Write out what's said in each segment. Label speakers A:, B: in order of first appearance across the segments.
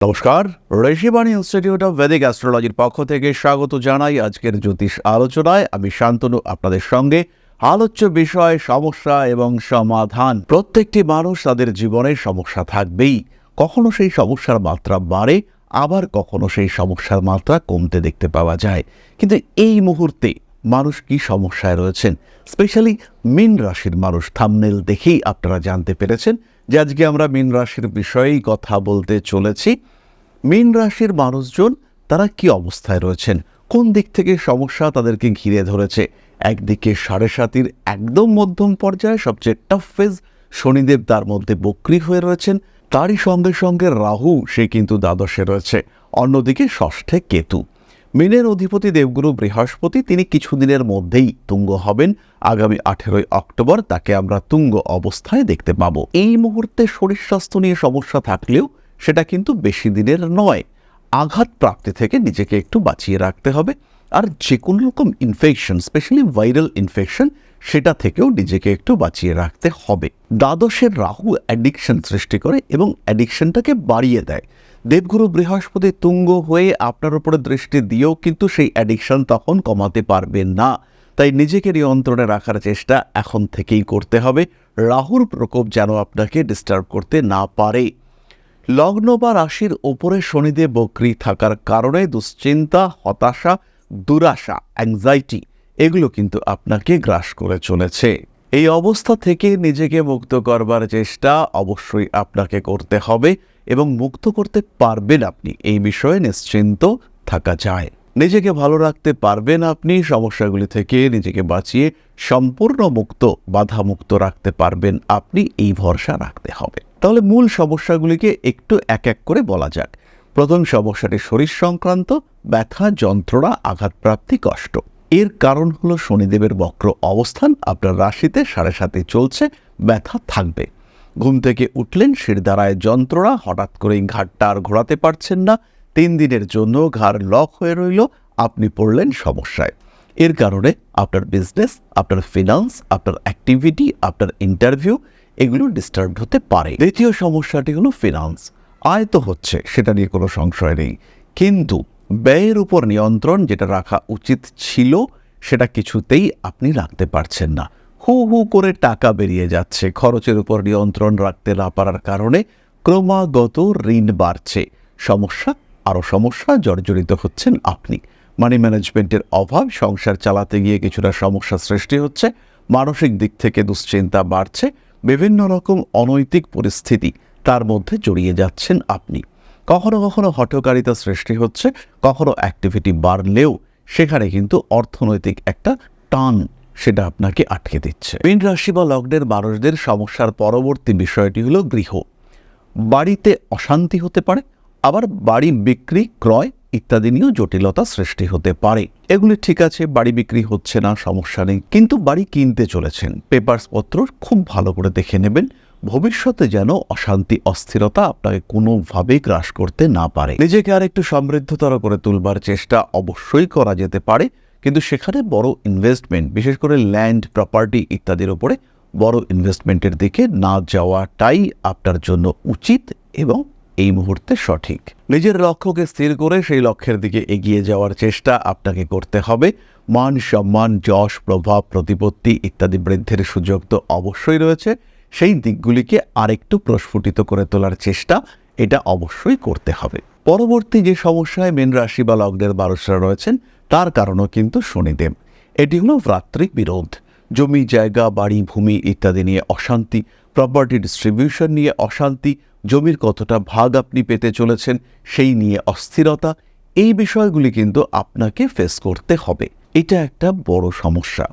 A: নমস্কার, Rishibani institute of Vedic অ্যাস্ট্রোলজির পক্ষ থেকে স্বাগত জানাই আজকের জ্যোতিষ আলোচনায়। আমি শান্তনু, আপনাদের সঙ্গে আলোচ্য বিষয়, সমস্যা এবং সমাধান। প্রত্যেকটি মানুষ তাদের জীবনে সমস্যা থাকবেই। কখনো সেই সমস্যার মাত্রা বাড়ে, আবার কখনো সেই সমস্যার মাত্রা কমতে দেখতে পাওয়া যায়। কিন্তু এই মুহূর্তে মানুষ কি সমস্যায় রয়েছেন? স্পেশালি মিন রাশির মানুষ থামনেল দেখেই আপনারা জানতে পেরেছেন যে আজকে আমরা মিন রাশির বিষয়েই কথা বলতে চলেছি। মিন রাশির মানুষজন তারা কি অবস্থায় রয়েছেন? কোন দিক থেকে সমস্যা তাদেরকে ঘিরে ধরেছে? একদিকে সাড়ে সাতির একদম মধ্যম পর্যায়ে সবচেয়ে টাফ ফেজ শনিদেব তার মধ্যে বক্রি হয়ে রয়েছেন। তারই সঙ্গে সঙ্গে রাহু, সে কিন্তু দ্বাদশে রয়েছে। অন্যদিকে ষষ্ঠে কেতু। মিনের অধিপতি দেবগুরু বৃহস্পতি, তিনি কিছুদিনের মধ্যেই তুঙ্গ হবেন। আগামী আঠেরোই অক্টোবর তাকে আমরা তুঙ্গ অবস্থায় দেখতে পাব। এই মুহূর্তে শরীর স্বাস্থ্য নিয়ে সমস্যা থাকলেও সেটা কিন্তু বেশি দিনের নয়। আঘাত প্রাপ্তি থেকে নিজেকে একটু বাঁচিয়ে রাখতে হবে। আর যে কোনো রকম ইনফেকশন স্পেশালি ভাইরাল ইনফেকশন সেটা থেকেও নিজেকে একটু বাঁচিয়ে রাখতে হবে। দ্বাদশের রাহু অ্যাডিকশন সৃষ্টি করে এবং অ্যাডিকশনটাকে বাড়িয়ে দেয়। দেবগুরু বৃহস্পতি তুঙ্গ হয়ে আপনার উপরে দৃষ্টি দিয়েও কিন্তু সেই অ্যাডিকশন তখন কমাতে পারবেন না। তাই নিজেকে নিয়ন্ত্রণে রাখার চেষ্টা এখন থেকেই করতে হবে। রাহুর প্রকোপ যেন আপনাকে ডিস্টার্ব করতে না পারে। লগ্ন বা রাশির ওপরে শনিদেব বক্রি থাকার কারণে দুশ্চিন্তা, হতাশা, দুরাশা অ্যাংজাইটি এগুলো কিন্তু আপনাকে গ্রাস করে চলেছে। এই অবস্থা থেকে নিজেকে মুক্ত করবার চেষ্টা অবশ্যই আপনাকে করতে হবে এবং মুক্ত করতে পারবেন আপনি। এই বিষয়ে নিশ্চিন্ত থাকা যায়। নিজেকে ভালো রাখতে পারবেন আপনি, সমস্যাগুলি থেকে নিজেকে বাঁচিয়ে সম্পূর্ণ মুক্ত বাধা মুক্ত রাখতে পারবেন আপনি, এই ভরসা রাখতে হবে। তাহলে মূল সমস্যাগুলিকে একটু এক এক করে বলা যাক। প্রথম সমস্যাটি শরীর সংক্রান্ত, ব্যথা, যন্ত্রণা, আঘাতপ্রাপ্তি, কষ্ট। এর কারণ হলো শনিদেবের বক্র অবস্থান। আপনার রাশিতে সাড়ে সাথে চলছে, ব্যথা থাকবে। ঘুম থেকে উঠলেন শিরদাঁড়ায় যন্ত্রণা, হঠাৎ করেই ঘাটটা আর ঘোরাতে পারছেন না। তিন দিনের জন্য ঘাড় লক হয়ে রইল, আপনি পড়লেন সমস্যায়। এর কারণে আপনার বিজনেস আপনার ফিনান্স আপনার অ্যাক্টিভিটি আপনার ইন্টারভিউ এগুলো ডিস্টার্ব হতে পারে। দ্বিতীয় সমস্যাটি হলো ফিনান্স আয় তো হচ্ছে, সেটা নিয়ে কোনো সংশয় নেই। কিন্তু ব্যয়ের উপর নিয়ন্ত্রণ যেটা রাখা উচিত ছিল, সেটা কিছুতেই আপনি রাখতে পারছেন না। হু হু করে টাকা বেরিয়ে যাচ্ছে, খরচের উপর নিয়ন্ত্রণ রাখতে না পারার কারণে ক্রমাগত ঋণ বাড়ছে। সমস্যা আরও সমস্যা জর্জরিত হচ্ছেন আপনি। মানি ম্যানেজমেন্টের অভাব, সংসার চালাতে গিয়ে কিছুটা সমস্যা সৃষ্টি হচ্ছে, মানসিক দিক থেকে দুশ্চিন্তা বাড়ছে, বিভিন্ন রকম অনৈতিক পরিস্থিতি তার মধ্যে জড়িয়ে যাচ্ছেন আপনি। কখনো কখনো হঠকারিতা সৃষ্টি হচ্ছে, কখনো অ্যাক্টিভিটি বাড়লেও সেখানে কিন্তু অর্থনৈতিক একটা টান সেটা আপনাকে আটকে দিচ্ছে। মীন রাশি বা লগ্নের মানুষদের সমস্যার পরবর্তী বিষয়টি হলো গৃহ। বাড়িতে অশান্তি হতে পারে, আবার বাড়ি বিক্রি, ক্রয় ইত্যাদি নিয়েও জটিলতা সৃষ্টি হতে পারে। এগুলি ঠিক আছে, বাড়ি বিক্রি হচ্ছে না, সমস্যা নেই, কিন্তু বাড়ি কিনতে চলেছেন। পেপারস পত্র খুব ভালো করে দেখে নেবেন ভবিষ্যতে যেন অশান্তি, অস্থিরতা আপনাকে কোনোভাবেই গ্রাস করতে না পারে। নিজেকে আর একটু সমৃদ্ধতর করে তুলবার চেষ্টা অবশ্যই করা যেতে পারে, কিন্তু সেখানে বড় ইনভেস্টমেন্ট বিশেষ করে ল্যান্ড প্রপার্টি ইত্যাদির উপরে বড় ইনভেস্টমেন্টের দিকে না যাওয়াটাই আপনার জন্য উচিত এবং এই মুহূর্তে সঠিক। নিজের লক্ষ্যকে স্থির করে সেই লক্ষ্যের দিকে এগিয়ে যাওয়ার চেষ্টা আপনাকে করতে হবে। মান সম্মান, যশ, প্রভাব, প্রতিপত্তি ইত্যাদি বৃদ্ধির সুযোগ তো অবশ্যই রয়েছে। সেই দিকগুলিকে আরেকটু প্রস্ফুটিত করে তোলার চেষ্টা এটা অবশ্যই করতে হবে। পরবর্তী যে সমস্যায় মেন রাশি বা লগ্নের মানুষরা রয়েছেন, তার কারণও কিন্তু শনিদেব। এটি হলো ভ্রাতৃক বিরোধ। জমি, জায়গা, বাড়ি, ভূমি ইত্যাদি নিয়ে অশান্তি প্রপার্টি ডিস্ট্রিবিউশন নিয়ে অশান্তি, জমির কতটা ভাগ আপনি পেতে চলেছেন সেই নিয়ে অস্থিরতা, এই বিষয়গুলি কিন্তু আপনাকে ফেস করতে হবে। এটা একটা বড় সমস্যা।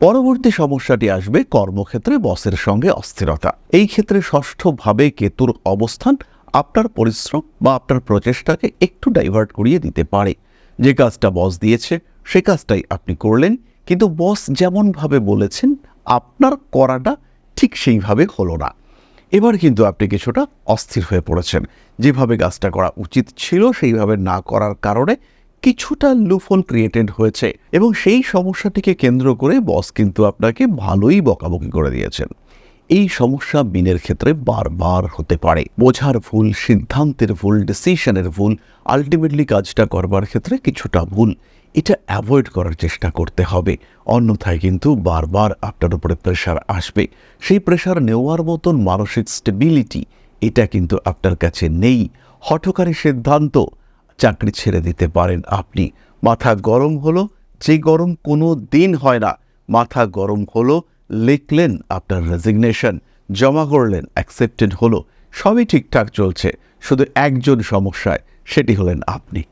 A: পরবর্তী সমস্যাটি আসবে কর্মক্ষেত্রে বসের সঙ্গে অস্থিরতা। এই ক্ষেত্রে ষষ্ঠভাবে কেতুর অবস্থান আপনার পরিশ্রম বা আপনার প্রচেষ্টাকে একটু ডাইভার্ট করিয়ে দিতে পারে। যে কাজটা বস দিয়েছে, সে কাজটাই আপনি করলেন, কিন্তু বস যেমনভাবে বলেছেন, আপনার করাটা ঠিক সেইভাবে হলো না। এবার কিন্তু আপনি কিছুটা অস্থির হয়ে পড়েছেন। যেভাবে কাজটা করা উচিত ছিল, সেইভাবে না করার কারণে কিছুটা লুফল ক্রিয়েটেড হয়েছে এবং সেই সমস্যাটিকে কেন্দ্র করে বস কিন্তু আপনাকে ভালোই বকাবকি করে দিয়েছেন। এই সমস্যা মিনের ক্ষেত্রে বারবার হতে পারে। বোঝার ভুল, সিদ্ধান্তের ভুল ডিসিশনের ভুল আলটিমেটলি কাজটা করবার ক্ষেত্রে কিছুটা ভুল, এটা অ্যাভয়েড করার চেষ্টা করতে হবে। অন্যথায় কিন্তু বারবার আপনার উপরে প্রেশার আসবে। সেই প্রেশার নেওয়ার মতন মানসিক স্টেবিলিটি এটা কিন্তু আপনার কাছে নেই। হঠকারী সিদ্ধান্ত চাকরি ছেড়ে দিতে পারেন আপনি। মাথা গরম হলো, যে গরম কোনো দিন হয় না। মাথা গরম হলো, লিখলেন আপনার রেজিগনেশন জমা করলেন অ্যাকসেপ্টেড হলো। সবই ঠিকঠাক চলছে, শুধু একজন সমস্যায়, সেটি হলেন আপনি।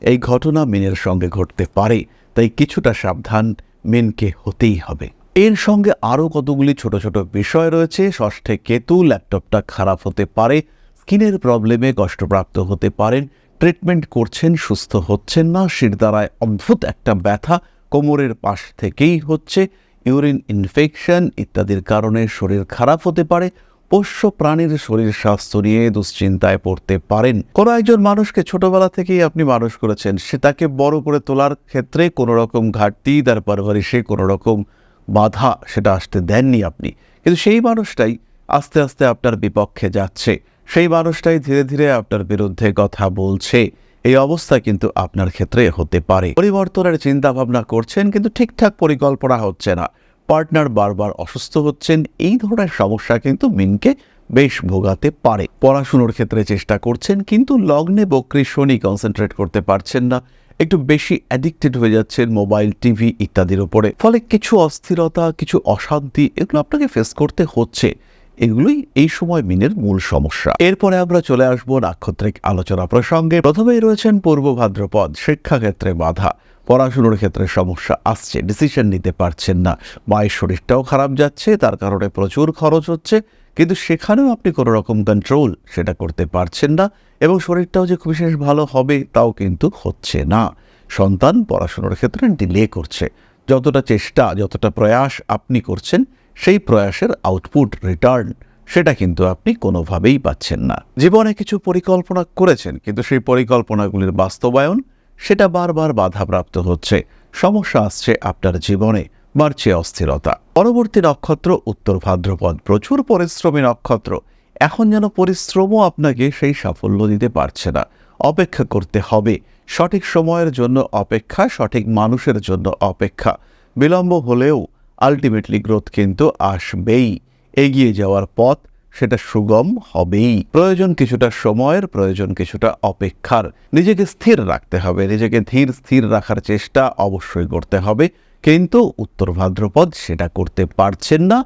A: এই ঘটনা মিনের সঙ্গে ঘটতে পারে, তাই কিছুটা সাবধান মিনকে হতেই হবে। এর সঙ্গে আরও কতগুলি ছোট ছোট বিষয় রয়েছে, ষষ্ঠে কেতু, ল্যাপটপটা খারাপ হতে পারে, স্কিনের প্রবলেমে কষ্টপ্রাপ্ত হতে পারেন ট্রিটমেন্ট করছেন, সুস্থ হচ্ছেন না শিরদাঁড়ায় অদ্ভুত একটা ব্যথা কোমরের পাশ থেকেই হচ্ছে, ইউরিন ইনফেকশন ইত্যাদির কারণে শরীর খারাপ হতে পারে, পোষ্য প্রাণীর শরীর স্বাস্থ্য নিয়ে দুশ্চিন্তায় পড়তে পারেন। কোনো একজন মানুষকে ছোটবেলা থেকেই আপনি মানুষ করেছেন, সে তাকে বড় করে তোলার ক্ষেত্রে কোনো রকম ঘাটতি, তার পরবরিশে কোনো রকম বাধা সেটা আসতে দেননি আপনি। কিন্তু সেই মানুষটাই আস্তে আস্তে আপনার বিপক্ষে যাচ্ছে। সেই মানুষটাই ধীরে ধীরে আপনার বিরুদ্ধে কথা বলছে। এই অবস্থা কিন্তু আপনার ক্ষেত্রে হতে পারে। পরিবর্তনের চিন্তা ভাবনা করছেন, কিন্তু ঠিকঠাক পরিকল্পনা হচ্ছে না। পার্টনার বারবার অসুস্থ হচ্ছেন, এই ধরনের সমস্যা কিন্তু মিনকে বেশ ভোগাতে পারে। পড়াশুনোর ক্ষেত্রে চেষ্টা করছেন, কিন্তু লগ্নে বক্রি শনি কনসেন্ট্রেট করতে পারছেন না। একটু বেশি অ্যাডিক্টেড হয়ে যাচ্ছেন মোবাইল টিভি ইত্যাদির উপরে। ফলে কিছু অস্থিরতা, কিছু অশান্তি, এগুলো আপনাকে ফেস করতে হচ্ছে। এগুলোই এই সময় মিনের মূল সমস্যা। এরপরে আমরা চলে আসব নাক্ষত্রিক আলোচনা প্রসঙ্গে। প্রথমেই রয়েছেন পূর্ব ভাদ্রপদ, শিক্ষাক্ষেত্রে বাধা, পড়াশুনোর ক্ষেত্রে সমস্যা, আসছে ডিসিশন নিতে পারছেন না। মায়ের শরীরটাও খারাপ যাচ্ছে, তার কারণে প্রচুর খরচ হচ্ছে, কিন্তু সেখানেও আপনি কোনো রকম কন্ট্রোল সেটা করতে পারছেন না এবং শরীরটাও যে খুব বিশেষ ভালো হবে তাও কিন্তু হচ্ছে না। সন্তান পড়াশুনোর ক্ষেত্রে ডিলে করছে। যতটা চেষ্টা, যতটা প্রয়াস আপনি করছেন সেই প্রয়াসের আউটপুট রিটার্ন সেটা কিন্তু আপনি কোনোভাবেই পাচ্ছেন না। জীবনে কিছু পরিকল্পনা করেছেন, কিন্তু সেই পরিকল্পনাগুলির বাস্তবায়ন সেটা বারবার বাধাপ্রাপ্ত হচ্ছে। সমস্যা আসছে আপনার জীবনে, বাড়ছে অস্থিরতা। পরবর্তী নক্ষত্র, উত্তর ভাদ্রপদ, প্রচুর পরিশ্রমী নক্ষত্র। এখন যেন পরিশ্রমও আপনাকে সেই সাফল্য দিতে পারছে না। অপেক্ষা করতে হবে, সঠিক সময়ের জন্য অপেক্ষা, সঠিক মানুষের জন্য অপেক্ষা। বিলম্ব হলেও আলটিমেটলি গ্রোথ কিন্তু আসবেই। এগিয়ে যাওয়ার পথ সেটা সুগম হবেই। প্রয়োজন কিছুটা সময়ের, প্রয়োজন কিছুটা অপেক্ষার। নিজেকে স্থির রাখতে হবে, নিজেকে ধীর স্থির রাখার চেষ্টা অবশ্যই করতে হবে। কিন্তু উত্তর ভাদ্রপদ সেটা করতে পারছেন না,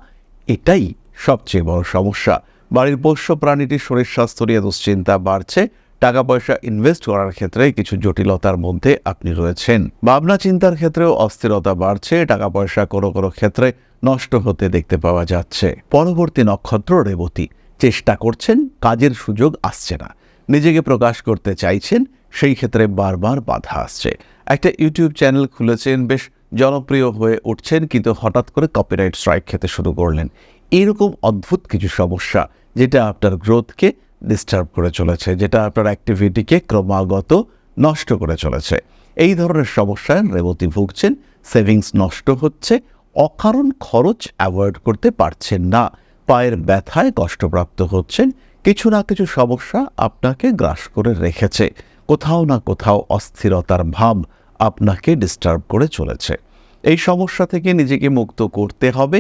A: এটাই সবচেয়ে বড় সমস্যা। বাড়ির পোষ্য প্রাণীটির শরীর স্বাস্থ্য নিয়ে দুশ্চিন্তা বাড়ছে টাকা পয়সা ইনভেস্ট করার ক্ষেত্রে কিছু জটিলতার মধ্যে আপনি রয়েছেন। ভাবনা চিন্তার ক্ষেত্রেও অস্থিরতা বাড়ছে টাকা পয়সা কোনো কোনো ক্ষেত্রে নষ্ট হতে দেখতে পাওয়া যাচ্ছে। পরবর্তী নক্ষত্র রেবতী। চেষ্টা করছেন, কাজের সুযোগ আসছে না। নিজেকে প্রকাশ করতে চাইছেন, সেই ক্ষেত্রে বারবার বাধা আসছে। একটা ইউটিউব চ্যানেল খুলেছেন, বেশ জনপ্রিয় হয়ে উঠছেন, কিন্তু হঠাৎ করে কপিরাইট স্ট্রাইক খেতে শুরু করলেন। এরকম অদ্ভুত কিছু সমস্যা, যেটা আপনার গ্রোথকে ডিস্টার্ব করে চলেছে, যেটা আপনার অ্যাক্টিভিটিকে ক্রমাগত নষ্ট করে চলেছে। এই ধরনের সমস্যায় রেবতী ভুগছেন সেভিংস নষ্ট হচ্ছে, অকারণ খরচ অ্যাভয়েড করতে পারছেন না, পায়ের ব্যথায় কষ্টপ্রাপ্ত হচ্ছেন, কিছু না কিছু সমস্যা আপনাকে গ্রাস করে রেখেছে, কোথাও না কোথাও অস্থিরতার ভাব আপনাকে ডিস্টার্ব করে চলেছে। এই সমস্যা থেকে নিজেকে মুক্ত করতে হবে,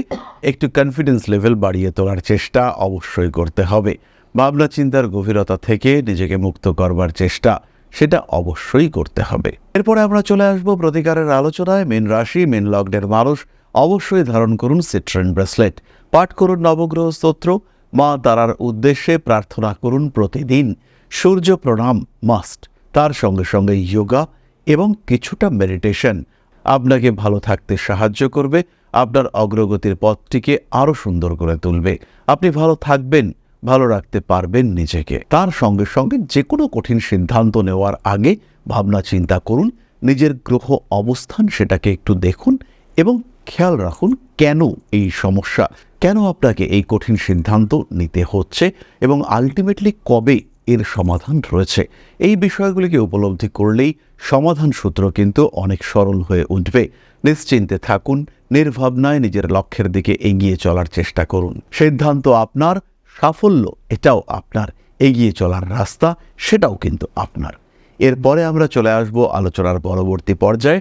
A: একটু কনফিডেন্স লেভেল বাড়িয়ে তোলার চেষ্টা অবশ্যই করতে হবে। ভাবনা চিন্তার গভীরতা থেকে নিজেকে মুক্ত করবার চেষ্টা, সেটা অবশ্যই করতে হবে। এরপরে আমরা চলে আসব প্রতিকারের আলোচনায়। মেন রাশি, মেন লগ্নের মানুষ, অবশ্যই ধারণ করুন সিট্রেন ব্রেসলেট। পাঠ করুন নবগ্রহ স্তোত্র, মা তারার উদ্দেশ্যে প্রার্থনা করুন প্রতিদিন। সূর্য প্রণাম, মাস্ট। তার সঙ্গে সঙ্গে যোগা এবং কিছুটা মেডিটেশন। আপনাকে ভালো থাকতে সাহায্য করবে, আপনার অগ্রগতির পথটিকে আরও সুন্দর করে তুলবে। আপনি ভালো থাকবেন। ভালো রাখতে পারবেন নিজেকে। তার সঙ্গে সঙ্গে যে কোনো কঠিন সিদ্ধান্ত নেওয়ার আগে ভাবনা চিন্তা করুন, নিজের গ্রহ অবস্থান সেটাকে একটু দেখুন এবং খেয়াল রাখুন কেন এই সমস্যা, কেন আপনাকে এই কঠিন সিদ্ধান্ত নিতে হচ্ছে এবং আলটিমেটলি কবে
B: এর সমাধান রয়েছে। এই বিষয়গুলিকে উপলব্ধি করলেই সমাধান সূত্র কিন্তু অনেক সরল হয়ে উঠবে। নিশ্চিন্তে থাকুন, নির্ভাবনায় নিজের লক্ষ্যের দিকে এগিয়ে চলার চেষ্টা করুন। সিদ্ধান্ত আপনার সাফল্য, এটাও আপনার এগিয়ে চলার রাস্তা, সেটাও কিন্তু আপনার। এরপরে আমরা চলে আসব আলোচনার পরবর্তী পর্যায়ে।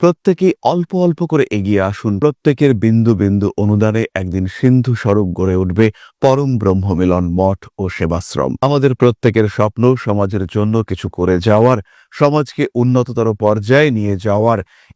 A: প্রত্যেকেই অল্প অল্প করে এগিয়ে আসুন। প্রত্যেকের বিন্দু বিন্দু অনুদানে একদিন সিন্ধু স্বরূপ গড়ে উঠবে পরম ব্রহ্মমিলন মঠ ও সেবাশ্রম। আমাদের প্রত্যেকের স্বপ্ন সমাজের জন্য কিছু করে যাওয়ার, সমাজকে উন্নততর পর্যায়ে নিয়ে যাওয়ার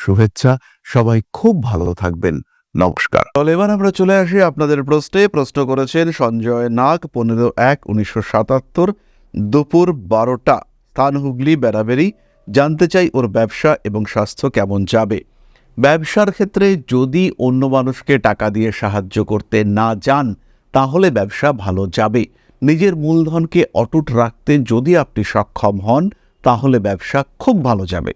A: শুভেচ্ছা। সবাই খুব ভালো থাকবেন। নমস্কার।
B: তাহলে এবার আমরা চলে আসি আপনাদের প্রশ্নে। প্রশ্ন করেছেন সঞ্জয় নাগ, পনেরো এক, উনিশশো সাতাত্তর, দুপুর বারোটা। স্থান হুগলি, বেড়াবেড়ি। জানতে চাই ওর ব্যবসা এবং স্বাস্থ্য কেমন যাবে। ব্যবসার ক্ষেত্রে যদি অন্য মানুষকে টাকা দিয়ে সাহায্য করতে না যান, তাহলে ব্যবসা ভালো যাবে। নিজের মূলধনকে অটুট রাখতে যদি আপনি সক্ষম হন, তাহলে ব্যবসা খুব ভালো যাবে।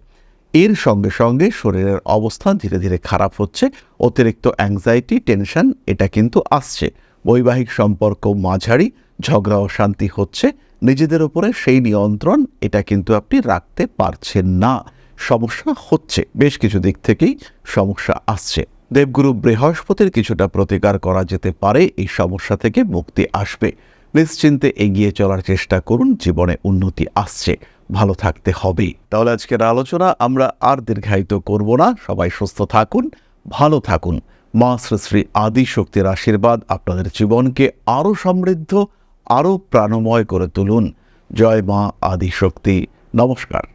A: এর সঙ্গে সঙ্গে শরীরের অবস্থা ধীরে ধীরে খারাপ হচ্ছে, অতিরিক্ত অ্যাংজাইটি টেনশন এটা কিন্তু আসছে। বৈবাহিক সম্পর্ক মাঝারি, ঝগড়া ও শান্তি হচ্ছে, নিজেদের উপরে সেই নিয়ন্ত্রণ এটা কিন্তু আপনি রাখতে পারছেন না। সমস্যা হচ্ছে, বেশ কিছু দিক থেকেই সমস্যা আসছে। দেবগুরু বৃহস্পতির কিছুটা প্রতিকার করা যেতে পারে, এই সমস্যা থেকে মুক্তি আসবে। নিশ্চিন্তে এগিয়ে চলার চেষ্টা করুন, জীবনে উন্নতি আসছে। ভালো থাকতে হবে। তাহলে আজকের আলোচনা আমরা আর দীর্ঘায়িত করব না। সবাই সুস্থ থাকুন, ভালো থাকুন। মা শ্রী আদি শক্তির আশীর্বাদ আপনাদের জীবনকে আরও সমৃদ্ধ, আরও প্রাণময় করে তুলুন। জয় মা আদি শক্তি নমস্কার।